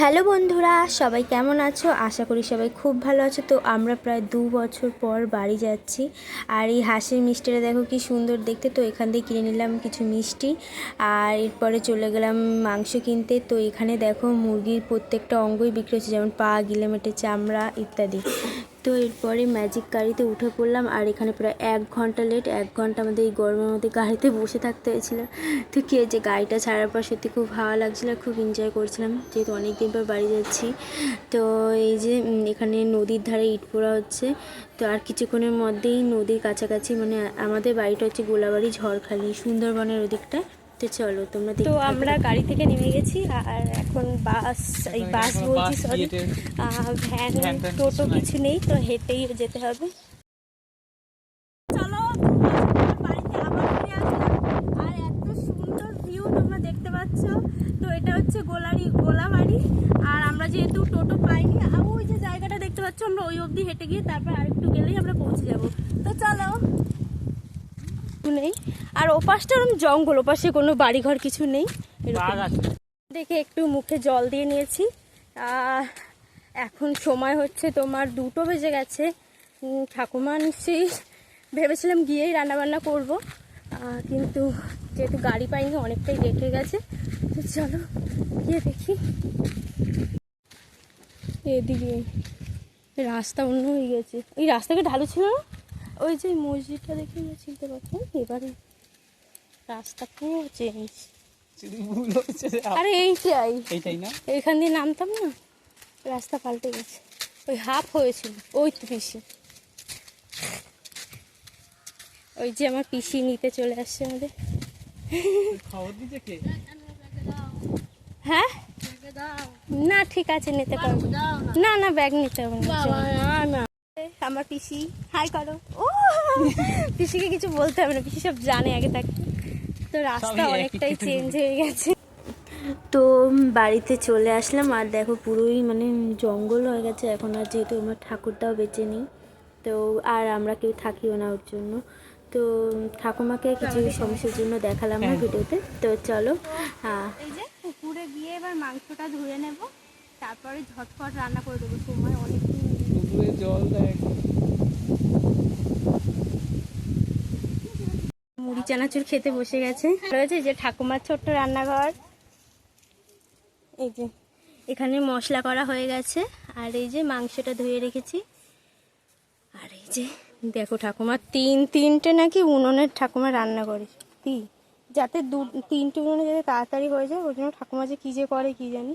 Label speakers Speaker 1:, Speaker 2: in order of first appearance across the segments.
Speaker 1: Hello বন্ধুরা, সবাই কেমন আছো? আশা করি সবাই খুব ভালো আছো। তো আমরা প্রায় দু বছর পর বাড়ি যাচ্ছি। আর এই হাসির মিষ্টিটা দেখো কি সুন্দর দেখতে। তো এখান থেকে কিনে নিলাম কিছু মিষ্টি। আর এরপরে চলে গেলাম মাংস কিনতে। তো এখানে দেখো মুরগির প্রত্যেকটা অঙ্গই বিক্রি হচ্ছে। যেমন পা গিলেমেটে চামড়া ইত্যাদি। তো এরপরে ম্যাজিক গাড়িতে উঠে পড়লাম আর এখানে প্রায় এক ঘণ্টা লেট এক ঘণ্টা আমাদের এই গরমের মধ্যে গাড়িতে বসে থাকতে হয়েছিল। তো কী হয়েছে গাড়িটা ছাড়ার পর সত্যি খুব ভালো লাগছিল, খুব এনজয় করছিলাম। যেহেতু অনেক দিন পর বাড়ি যাচ্ছি, তো এই যে এখানে নদীর ধারে ইট পোড়া হচ্ছে। তো আর কিছুক্ষণের মধ্যেই নদীর কাছাকাছি মানে আমাদের বাড়িটা হচ্ছে গোলাবাড়ি ঝড়খালি সুন্দরবনের ওদিকটা তো চলো তোমরা তো আমরা গাড়ি থেকে নেমে গেছি আর এখন বাস এই বাস বলছি সরি ভ্যান টোটো
Speaker 2: কিছু
Speaker 1: কিছু নেই তো হেঁটেই যেতে হবে। চলো বাড়িতে আবার ফিরে আসলাম। আর এত সুন্দর ভিউ তোমরা দেখতে পাচ্ছ। তো এটা হচ্ছে গোলারি গোলাবাড়ি। আর আমরা যেহেতু টোটো পাইনি আর ওই যে জায়গাটা দেখতে পাচ্ছ আমরা ওই অবধি হেঁটে গিয়ে তারপর আরেকটু গেলেই আমরা পৌঁছে যাব। তো চলো। নেই। আর ওপাশটা ওরকম জঙ্গল ওপাশে কোনো বাড়িঘর কিছু নেই। দেখে একটু মুখে জল দিয়ে নিয়েছি। আর এখন সময় হচ্ছে তোমার দুটো বেজে গেছে। ঠাকুমা নিশ্চয়ই ভেবেছিলাম গিয়েই রান্নাবান্না করব। কিন্তু যেহেতু গাড়ি পাইনি অনেকটাই লেট হয়ে গেছে। তো চলো গিয়ে দেখি। এদিকে রাস্তা অন্য হয়ে গেছে। এই রাস্তাকে ঢালু ছিল না? ওই যে মসজিদটা দেখে আমরা চিনতে পারতাম এবারে রাস্তা পুরো চেঞ্জ আরে এইটাই।
Speaker 2: এইটাই না?
Speaker 1: এইখান দিয়ে নামতাম না রাস্তা পাল্টে গেছে। ওই হাফ হয়েছিল ওই তো পিসি ওই যে আমার পিসি নিতে চলে আসছে আমাদের।
Speaker 2: খবর দিচ্ছে কে?
Speaker 1: হ্যাঁ? না ঠিক আছে নিতে পারব। না। না ব্যাগ নিতে হবে না। আমার পিসি। হাই করো। ও পিসিকে কিছু বলতে হবে না পিসি সব জানে আগে থাকতে তো রাস্তা অনেকটাই চেঞ্জ হয়ে গেছে। তো বাড়িতে চলে আসলাম আর দেখো পুরোই মানে জঙ্গল হয়ে গেছে। এখন আর যেহেতু আমার ঠাকুরটাও বেঁচে নেই তো আর আমরা কেউ থাকিও না ওর জন্য। তো ঠাকুমাকে কিছু সমস্যার জন্য দেখালাম না ভিডিওতে। তো চলো হ্যাঁ। এই যে পুকুরে গিয়ে এবার মাংসটা ধুয়ে নেব তারপরে ঝটফট রান্না করে দেবো। সময়
Speaker 2: পুকুরে জল দেয়।
Speaker 1: মুড়ি চানাচুর খেতে বসে গেছে। রয়েছে যে ঠাকুমার ছোট্ট রান্নাঘর। এই যে। এখানে মশলা করা হয়ে গেছে। আর এই যে মাংসটা ধুয়ে রেখেছি। আর এই যে দেখো ঠাকুমা তিন তিনটে নাকি উনুনের ঠাকুমা রান্না করে। কি? যাতে দু তিনটে উনুনে যাতে তাড়াতাড়ি হয়ে যায় ওই জন্য ঠাকুমা যে কী যে করে কি জানি।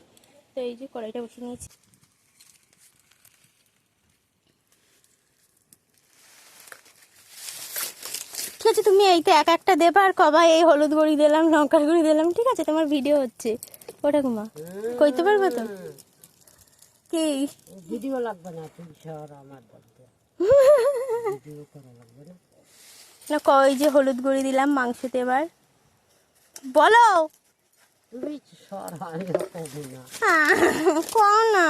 Speaker 1: তো এই যে কড়াইটা বসে নিয়েছি। আছে তুমি এইতে এক একটা দেবা আর কবা এই হলুদ গুঁড়ি দিলাম লঙ্কার গুঁড়ি দিলাম ঠিক আছে তোমার ভিডিও হচ্ছে। ও ঠাকুমা কইতে পারবে তো? কি?
Speaker 3: ভিডিও লাগবে না তুই শহর আমার ভিডিও করা লাগবে না।
Speaker 1: কই যে হলুদ গুঁড়ি দিলাম মাংসতে এবার। বলো!
Speaker 3: তুই শহর আমি কবি না।
Speaker 1: কও না।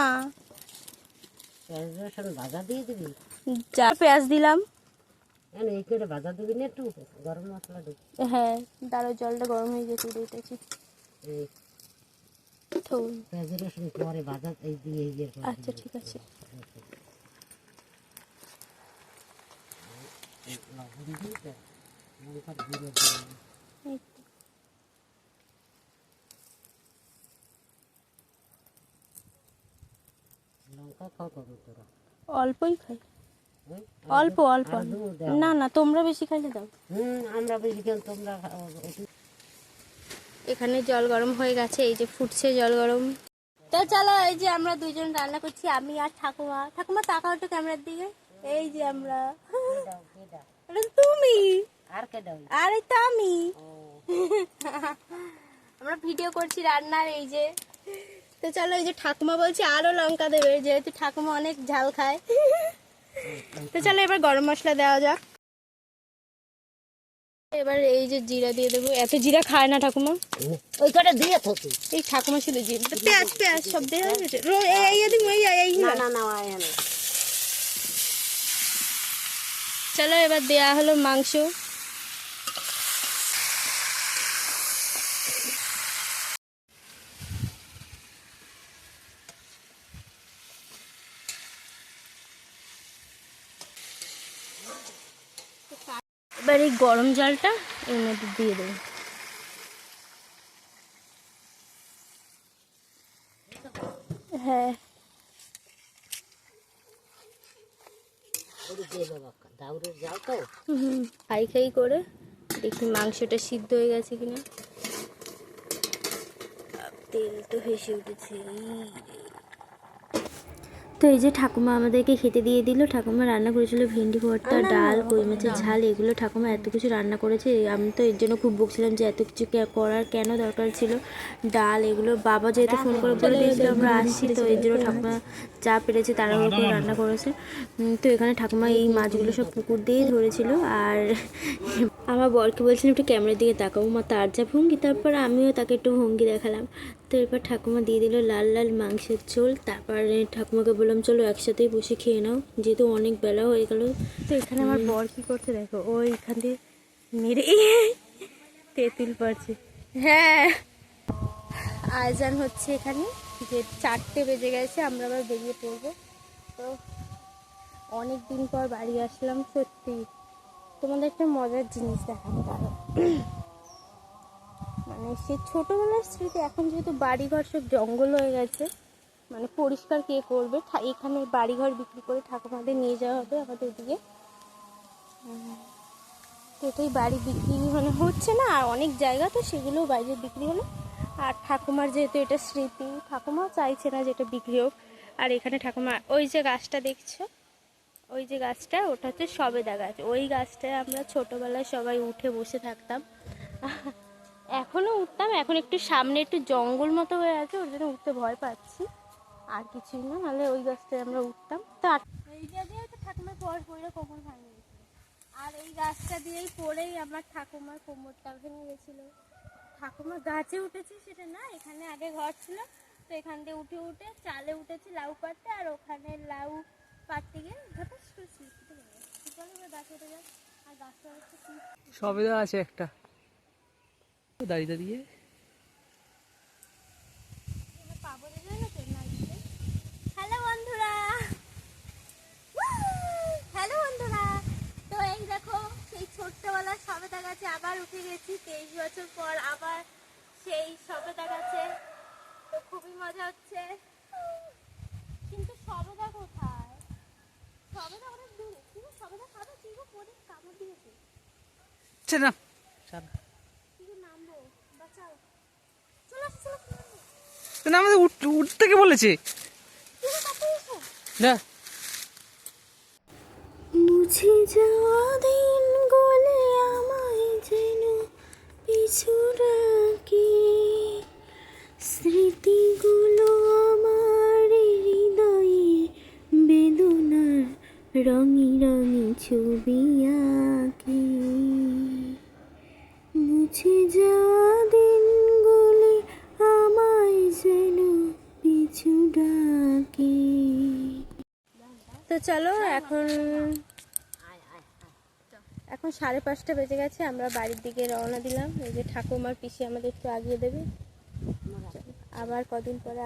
Speaker 3: পেঁয়াজ রসুন ভাজা দিয়ে দিবি?
Speaker 1: যা পেঁয়াজ দিলাম।
Speaker 3: এই করে ভাজা দিবি না একটু গরম মশলা দিবি
Speaker 1: হ্যাঁ দাঁড়ো জলটা গরম হয়ে যেতে দিতেছি।
Speaker 3: এই পেঁয়াজ রসুন পরে ভাজা এই দিয়ে ইয়ে
Speaker 1: আচ্ছা ঠিক আছে।
Speaker 3: লঙ্কা খাও কবে তোরা?
Speaker 1: অল্পই খাই? অল্প অল্প। না না তোমরা বেশি খাইলে দাও।
Speaker 3: আমরা বেশি খেলে তোমরা
Speaker 1: এখানে জল গরম হয়ে গেছে এই যে ফুটছে জল গরম। তো চলো এই যে আমরা দুজন রান্না করছি আমি আর ঠাকুমা। ঠাকুমা তাকাও তো ক্যামেরার দিকে। এই যে আমরা। তুমি।
Speaker 3: আর কে দাও?
Speaker 1: আরে তো আমি। আমরা ভিডিও করছি রান্নার এই যে। তো চলো এই যে ঠাকুমা বলছে আরও লঙ্কা দেবে যেহেতু ঠাকুমা অনেক ঝাল খায়। তো চলো এবার গরম মশলা দেওয়া যাক। এবার এই যে জিরা দিয়ে দেবো। এত জিরা খায় না ঠাকুমা।
Speaker 3: ওই কটা দিয়ে থাকি।
Speaker 1: এই ঠাকুমা শুধু জিরা। পেঁয়াজ পেঁয়াজ সব দেওয়া হয়ে গেছে। রো- এই দিন ওই এই এই এই
Speaker 3: না না না আয় না
Speaker 1: চলো এবার দেয়া হলো মাংস। এবার এই গরম জলটা এর মধ্যে দিয়ে দেবো। হ্যাঁ। খাই খাই করে দেখি মাংসটা সিদ্ধ হয়ে গেছে কিনা। তেল তো ভেসে উঠেছে তো এই যে ঠাকুমা আমাদেরকে খেতে দিয়ে দিল ঠাকুমা রান্না করেছিল ভেন্ডি ভর্তা ডাল কই মাছের ঝাল এগুলো ঠাকুমা এত কিছু রান্না করেছে। আমি তো এর জন্য খুব বকছিলাম যে এত কিছু করার কেন দরকার ছিল? ডাল এগুলো বাবা যেহেতু ফোন করে বলে দিয়েছিল আমরা আসছি তো এর জন্য ঠাকুমা যা পেরেছে তারা করে রান্না করেছে। তো এখানে ঠাকুমা এই মাছগুলো সব পুকুর দিয়েই ধরেছিল। আর আমার বরকে বলছিলাম একটু ক্যামেরার দিকে তাকাবো মা তার যা ভঙ্গি তারপর আমিও তাকে একটু ভঙ্গি দেখালাম। তো এরপর ঠাকুমা দিয়ে দিল লাল লাল মাংসের ঝোল তারপরে ঠাকুমাকে বললাম চলো একসাথেই বসে খেয়ে নাও যেহেতু অনেক বেলা হয়ে গেল। তো এখানে আমার বর কি করছে দেখো ও এখান দিয়ে মেরে তেঁতুল পারছে হ্যাঁ। আয়োজন হচ্ছে এখানে যে চারটে বেজে গেছে আমরা আবার বেরিয়ে পড়ব। তো অনেক দিন পর বাড়ি আসলাম সত্যি। তোমাদের একটা মজার জিনিস দাঁড়াও মানে সে ছোটোবেলার স্মৃতি, এখন যেহেতু বাড়িঘর সব জঙ্গল হয়ে গেছে মানে পরিষ্কার কে করবে? এখানে বাড়িঘর বিক্রি করে ঠাকুমাদের নিয়ে যাওয়া হবে আমাদের দিকে তো এটাই বাড়ি বিক্রি মানে হচ্ছে না, আর অনেক জায়গা তো সেগুলো বাইরে বিক্রি হলো। আর ঠাকুমার যেহেতু এটা স্মৃতি ঠাকুমা চাইছে না যেটা বিক্রি হোক। আর এখানে ঠাকুমা, ওই যে গাছটা দেখছ? ওই যে গাছটা, ওটা হচ্ছে সবেদা গাছ। ওই গাছটায় আমরা ছোটোবেলায় সবাই উঠে বসে থাকতাম। এখনও উঠতাম এখন একটু সামনে একটু জঙ্গল মতো হয়ে আছে ওর জন্য উঠতে ভয় পাচ্ছি। আর কিছুই না নাহলে ওই গাছটায় আমরা উঠতাম। তো আর এই জায়গায় তো ঠাকুমার পর পড়ে কোমর ভাঙে গেছিল। আর এই গাছটা দিয়েই পড়েই আমার ঠাকুমার কোমরটা ভেঙে গেছিল। ঠাকুমা গাছে উঠেছি সেটা না এখানে আগে ঘর ছিল তো এখান দিয়ে উঠে উঠে চালে উঠেছি লাউ পাড়তে আর ওখানে লাউ পাড়তে গিয়ে হঠাৎ করে স্লিপ চলো গাছে। উঠে যাক আর গাছটা হচ্ছে
Speaker 2: সবেদা আছে একটা। দাঁড়িয়ে দাঁড়িয়ে।
Speaker 1: হ্যালো বন্ধুরা। হ্যালো বন্ধুরা। তো এই দেখো, সেই ছোট্টবেলার সবেদা গাছে আবার উঠে গেছি। তেইশ বছর পর আবার সেই সবেদা গাছে। তো খুবই মজা হচ্ছে কিন্তু সবেদা কোথায় সবেদা অনেক দূরে কিন্তু সবেদা খাবে কি গো পরে কামড় দিয়েছে
Speaker 2: আচ্ছা না ছাড়।
Speaker 1: কি গো নামবো বাঁচাও চলো আসো, চলো আসো, নামবো।
Speaker 2: তো না, আমাদের উঠ- উঠতে কে বলেছে। না।
Speaker 1: মুছে যাওয়া দিন গলে আমায় যেন পিছু রাখি স্মৃতিগুলো আমার হৃদয়ে বেদনার রঙি রঙি ছবি আঁকি। মুছে যাওয়া ডাকি। তো চলো এখন এখন সাড়ে পাঁচটা বেজে গেছে আমরা বাড়ির দিকে রওনা দিলাম। এই যে ঠাকুমার পিসি আমাদের একটু আগিয়ে দেবে। আবার কদিন পরে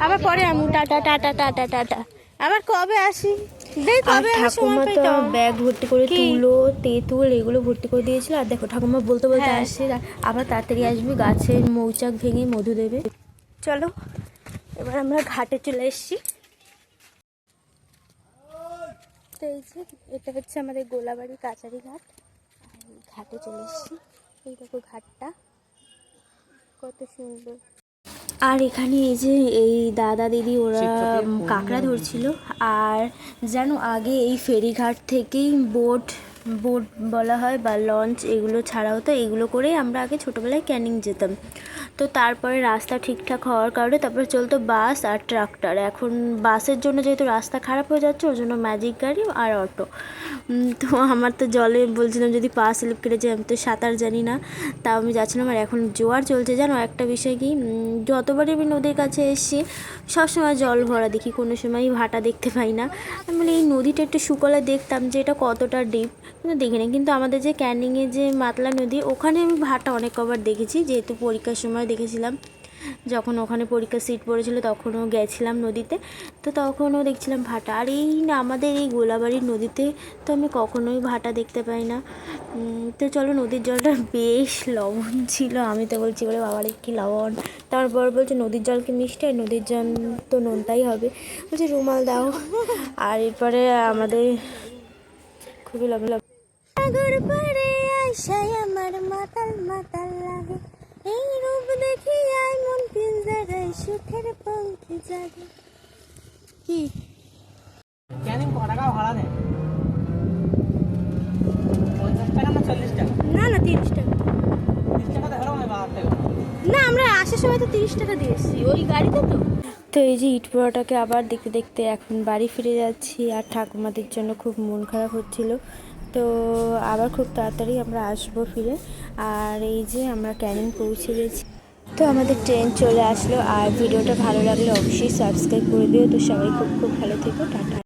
Speaker 1: আবার- পরে আমি টাটা টাটা টাটা টাটা আবার কবে আসি?
Speaker 4: ঠাকুমা তো
Speaker 1: তো
Speaker 4: ব্যাগ ভর্তি করে তুলো তেঁতুল এগুলো ভর্তি করে দিয়েছিল। আর দেখো ঠাকুমা বলতে বলতে
Speaker 1: হ্যাঁ।
Speaker 4: আসছে। আবার তাড়াতাড়ি আসবে গাছের মৌচাক ভেঙে মধু দেবে।
Speaker 1: চলো। এবার আমরা ঘাটে চলে এসেছি। তো এই যে এটা হচ্ছে আমাদের গোলাবাড়ি কাচারি ঘাট। ঘাটে চলে এসেছি। এই দেখো ঘাটটা। কত সুন্দর।
Speaker 4: আর এখানে এই যে এই দাদা দিদি ওরা কাঁকড়া ধরছিল। আর যেন আগে এই ফেরিঘাট থেকেই বোট বোট বলা হয় বা লঞ্চ এগুলো ছাড়া হতো, এগুলো করেই আমরা আগে ছোটোবেলায় ক্যানিং যেতাম। তো তারপরে রাস্তা ঠিকঠাক হওয়ার কারণে তারপরে চলতো বাস আর ট্রাক্টর এখন বাসের জন্য যেহেতু রাস্তা খারাপ হয়ে যাচ্ছে, ওর জন্য ম্যাজিক গাড়ি আর অটো তো আমার তো জলে বলছিলাম যদি পা স্লিপ কেটে যায়, আমি তো সাঁতার জানি না। তাও আমি যাচ্ছিলাম আর এখন জোয়ার চলছে, জানো? একটা বিষয় কি? যতবারই আমি নদীর কাছে এসেছি, সবসময় জল ভরা দেখি, কোনো সময় ভাটা দেখতে পাই না। আমি বলি এই নদীটা একটু শুকলে দেখতাম যে এটা কতটা ডিপ কিন্তু দেখিনি কিন্তু আমাদের যে ক্যানিংয়ে যে মাতলা নদী, ওখানে আমি ভাটা অনেক কবার দেখেছি, যেহেতু পরীক্ষার সময় দেখেছিলাম। যখন ওখানে পরীক্ষা সিট পড়েছিল, তখনও গেছিলাম নদীতে। তো তখনও দেখছিলাম ভাটা। আর এই না, আমাদের এই গোলাবাড়ির নদীতে তো আমি কখনোই ভাটা দেখতে পাই না। তো চলো নদীর জলটা বেশ লবণ ছিল। আমি তো বলছি বলে বাবার, কি লবণ? তারপর বলছে, নদীর জল কি মিষ্টি? আর নদীর জল তো নোনতাই হবে। বলছে, রুমাল দাও। আর এরপরে আমাদের খুবই লবণ সাগর পাড়ে আশায় আমার মাতাল মাতাল লাগে। এই রূপ দেখি আয় মন পিঞ্জারাই সুখের পঙ্খে জাগে। কি?
Speaker 2: ক্যানিং ক টাকা ভাড়া নেয় পঞ্চাশ টাকা না চল্লিশ টাকা?
Speaker 4: না না তিরিশ টাকা।
Speaker 2: তিরিশ টাকা দেখাল বাহার টাকা
Speaker 4: না আমরা আসার সময় তো তিরিশ টাকা দিয়ে এসেছি। ওই গাড়িতে তো। তো এই যে ইট পোড়াটাকে আবার দেখতে দেখতে এখন বাড়ি ফিরে যাচ্ছি আর ঠাকুমাদের জন্য খুব মন খারাপ হচ্ছিল। তো আবার খুব তাড়াতাড়ি আমরা আসব ফিরে। আর এই যে আমরা ক্যানিং পৌঁছে গেছি। তো আমাদের ট্রেন চলে আসলো। আর ভিডিওটা ভালো লাগলে অবশ্যই সাবস্ক্রাইব করে দিও। তো সবাই খুব খুব ভালো থেকো। টাটা।